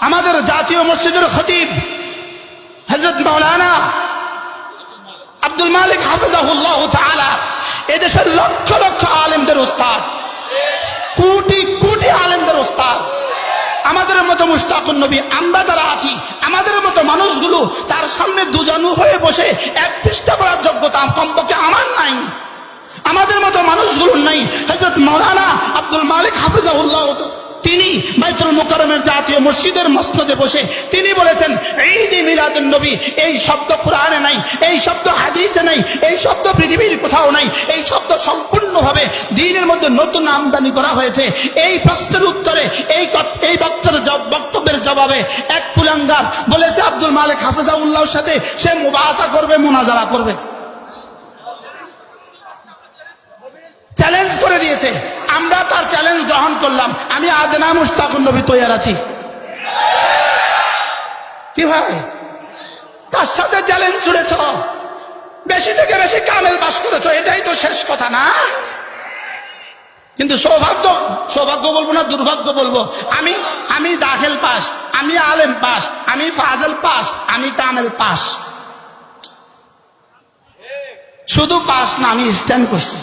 আমাদের জাতীয় মসজিদের খতিব হজরত মৌলানা আব্দুল মালিক হাফিজাহুল্লাহ এদেশের লক্ষ লক্ষ আলেমদের উস্তাদ কোটি কোটি আলেমদের উস্তাদ আমাদের মতো মুস্তাকুন নবী আমরা যারা আছি, আমাদের মতো মানুষগুলো তার সামনে দুজনু হয়ে বসে এক পৃষ্ঠা পড়ার যোগ্যতা কমপক্ষে আমার নাই। আমাদের মতো মানুষগুলো নাই। হজরত মৌলানা আব্দুল মালিক হাফিজাহুল্লাহ, তিনি বাইতুল মুকাররমের জাতীয় মসজিদের মসনদে বসে তিনি বলেছেন, ঈদ মিলাদুন নবী, এই শব্দ কোরআনে নাই, এই শব্দ হাদিসে নাই, এই শব্দ পৃথিবীর কোথাও নাই, এই শব্দ সম্পূর্ণভাবে দিনের মধ্যে নতুন আমদানি করা হয়েছে। এই প্রশ্নের উত্তরে, এই এই বক্তব্যের জব- বক্তব্যের জবাবে এক কুলাঙ্গার বলেছে, আব্দুল মালিক হাফিজাউল্লাহর সাথে সে মুবাসা করবে, মোনাজারা করবে। চ্যালেঞ্জ করে দিয়েছে। আমরা তার চ্যালেঞ্জ গ্রহণ করলাম। আমি আদনা মুস্তাকুন নবী তৈয়ার আছি। কি ভাই? তার সাথে চ্যালেঞ্জ ছুড়েছ। বেশি থেকে বেশি কামেল পাস করেছ। এটাই তো শেষ কথা না? কিন্তু সৌভাগ্য সৌভাগ্য বলব না, দুর্ভাগ্য বলব। আমি আমি দাখিল পাস, আমি আলেম পাস, আমি ফাজল পাস, আমি কামেল পাস। শুধু পাস না, আমি স্ট্যান্ড করছি।